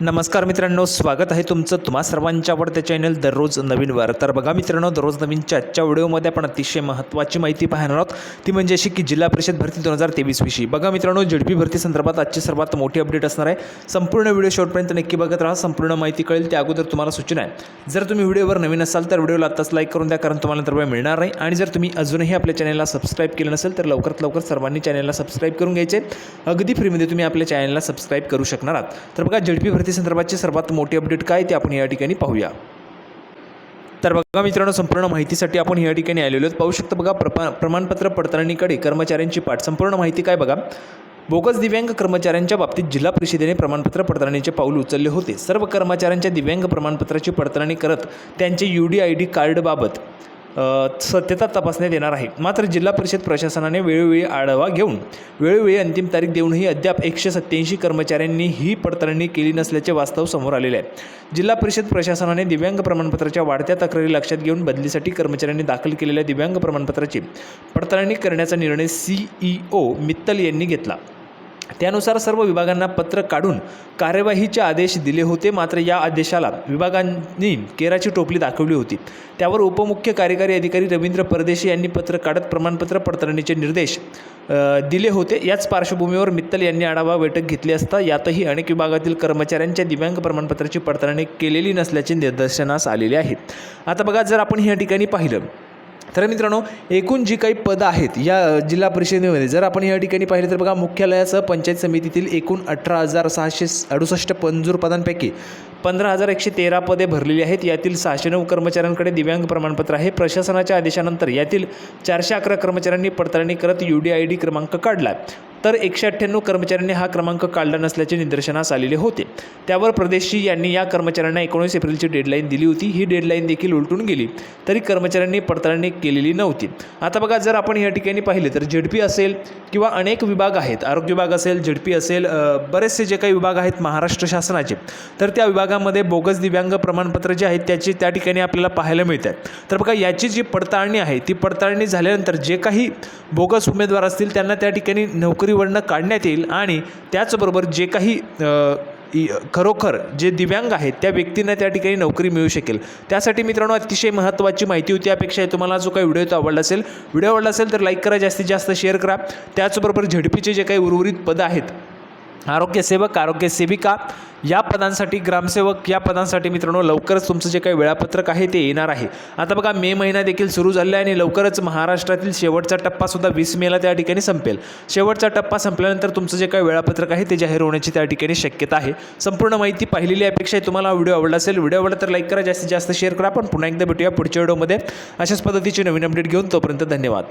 नमस्कार मित्रांनो स्वागत आहे तुमचं तुम्हा सर्वांच्या आवडत्या चॅनल दररोज नवीनवर तर बघा मित्रांनो दररोज नवीनच्या आजच्या व्हिडिओमध्ये आपण अतिशय महत्त्वाची माहिती पाहणार आहोत. ती म्हणजे अशी की जिल्हा परिषद भरती दोन हजार तेवीस विषयी. बघा मित्रांनो झडपी भरती संदर्भात आजची सर्वात मोठी अपडेट असणार आहे. संपूर्ण व्हिडिओ शेवटपर्यंत नक्की बघत राहा. संपूर्ण माहिती कळेल त्या अगोदर तुम्हाला सूचना आहे. जर तुम्ही व्हिडिओवर नवीन असाल तर व्हिडिओला आत्ताच लाईक करून द्या कारण तुम्हाला तर मिळणार नाही. आणि जर तुम्ही अजूनही आपल्या चॅनलला सबस्क्राईब केलं नसेल तर लवकरात लवकर सर्वांनी चॅनलला सबस्क्राईब करून घ्यायचे. अगदी फ्रीमध्ये तुम्ही आपल्या चॅनलला सबस्क्राईब करू शकणार आहात. तर बघा झडपी भरती संदर्भाची सर्वात मोठी अपडेट काय ते आपण या ठिकाणी पाहूया. तर बघा मित्रांनो संपूर्ण माहितीसाठी आपण या ठिकाणी आलेलो आहोत. पाहू शकता बघा प्रपा प्रमाणपत्र पडताळणीकडे कर्मचाऱ्यांची पाठ. संपूर्ण माहिती काय बघा? बोगस दिव्यांग कर्मचाऱ्यांच्या बाबतीत जिल्हा परिषदेने प्रमाणपत्र पडताळणीचे पाऊल उचलले होते. सर्व कर्मचाऱ्यांच्या दिव्यांग प्रमाणपत्राची पडताळणी करत त्यांचे यू डी आय डी कार्डबाबत सत्यता तपासण्यात येणार आहे. मात्र जिल्हा परिषद प्रशासनाने वेळोवेळी आढावा घेऊन वेळोवेळी अंतिम तारीख देऊनही अद्याप एकशे सत्त्याऐंशी कर्मचाऱ्यांनी ही पडताळणी केली नसल्याचे वास्तव समोर आलेले आहे. जिल्हा परिषद प्रशासनाने दिव्यांग प्रमाणपत्राच्या वाढत्या तक्रारी लक्षात घेऊन बदलीसाठी कर्मचाऱ्यांनी दाखल केलेल्या दिव्यांग प्रमाणपत्राची पडताळणी करण्याचा निर्णय सीईओ मित्तल यांनी घेतला. त्यानुसार सर्व विभागांना पत्र काढून कार्यवाहीचे आदेश दिले होते. मात्र या आदेशाला विभागांनी केराची टोपली दाखवली होती. त्यावर उपमुख्य कार्यकारी अधिकारी रवींद्र परदेशी यांनी पत्र काढत प्रमाणपत्र पडताळणीचे निर्देश दिले होते. याच पार्श्वभूमीवर मित्तल यांनी आढावा बैठक घेतली असता यातही अनेक विभागातील कर्मचाऱ्यांच्या दिव्यांग प्रमाणपत्राची पडताळणी केलेली नसल्याचे निदर्शनास आलेले आहे. आता बघा जर आपण या ठिकाणी पाहिलं तर मित्रांनो एकूण जी काही पदं आहेत या जिल्हा परिषदेमध्ये जर आपण या ठिकाणी पाहिलं तर बघा मुख्यालयासह पंचायत समितीतील एकूण अठरा हजार सहाशे अडुसष्ट मंजूर पदांपैकी पंधरा हजार एकशे तेरा पदे भरलेली आहेत. यातील सहाशे नऊ कर्मचाऱ्यांकडे दिव्यांग प्रमाणपत्र आहे. प्रशासनाच्या आदेशानंतर यातील चारशे अकरा कर्मचाऱ्यांनी पडताळणी करत यू डी आय डी क्रमांक काढला. तर एकशे अठ्ठ्याण्णव कर्मचाऱ्यांनी हा क्रमांक काढला नसल्याचे निदर्शनास आलेले होते. त्यावर प्रदेशची यांनी या कर्मचाऱ्यांना एकोणीस एप्रिलची डेडलाईन दिली होती. ही डेडलाईन देखील उलटून गेली. तरी कर्मचाऱ्यांनी पडताळणी केलेली नव्हती. आता बघा जर आपण या ठिकाणी पाहिले तर झेडपी असेल किंवा अनेक विभाग आहेत आरोग्य विभाग असेल झेडपी असेल बरेचसे जे काही विभाग आहेत महाराष्ट्र शासनाचे तर त्या विभागामध्ये बोगस दिव्यांग प्रमाणपत्र जे आहेत त्याची त्या ठिकाणी आपल्याला पाहायला मिळतात तर बघा याची जी पडताळणी आहे ती पडताळणी झाल्यानंतर जे काही बोगस उमेदवार असतील त्यांना त्या ठिकाणी नोकरी नोकरीवरनं काढण्यात येईल आणि त्याचबरोबर जे काही खरोखर जे दिव्यांग आहेत त्या व्यक्तींना त्या ठिकाणी नोकरी मिळू शकेल. त्यासाठी मित्रांनो अतिशय महत्त्वाची माहिती होती. अपेक्षा आहे तुम्हाला. जो काही व्हिडिओ तो आवडला असेल. व्हिडिओ आवडला असेल तर लाईक करा जास्तीत जास्त शेअर करा. त्याचबरोबर झडपीचे जे काही उर्वरित पदं आहेत आरोग्यसेवक आरोग्यसेविका या पदांसाठी ग्रामसेवक या पदांसाठी मित्रांनो लवकरच तुमचं जे काही वेळापत्रक आहे ते येणार आहे. आता बघा मे महिना देखील सुरू झाला आहे आणि लवकरच महाराष्ट्रातील शेवटचा टप्पासुद्धा वीस मेला त्या ठिकाणी संपेल. शेवटचा टप्पा संपल्यानंतर तुमचं जे काही वेळापत्रक आहे ते जाहीर होण्याची त्या ठिकाणी शक्यता आहे. संपूर्ण माहिती पाहिलेली अपेक्षा आहे तुम्हाला व्हिडिओ आवडला असेल व्हिडिओ आवडला तर लाईक करा जास्तीत जास्त शेअर करा. आपण पुन्हा एकदा भेटूया पुढच्या व्हिडिओमध्ये. अशाच पद्धतीची नवीन अपडेट घेऊन तोपर्यंत धन्यवाद.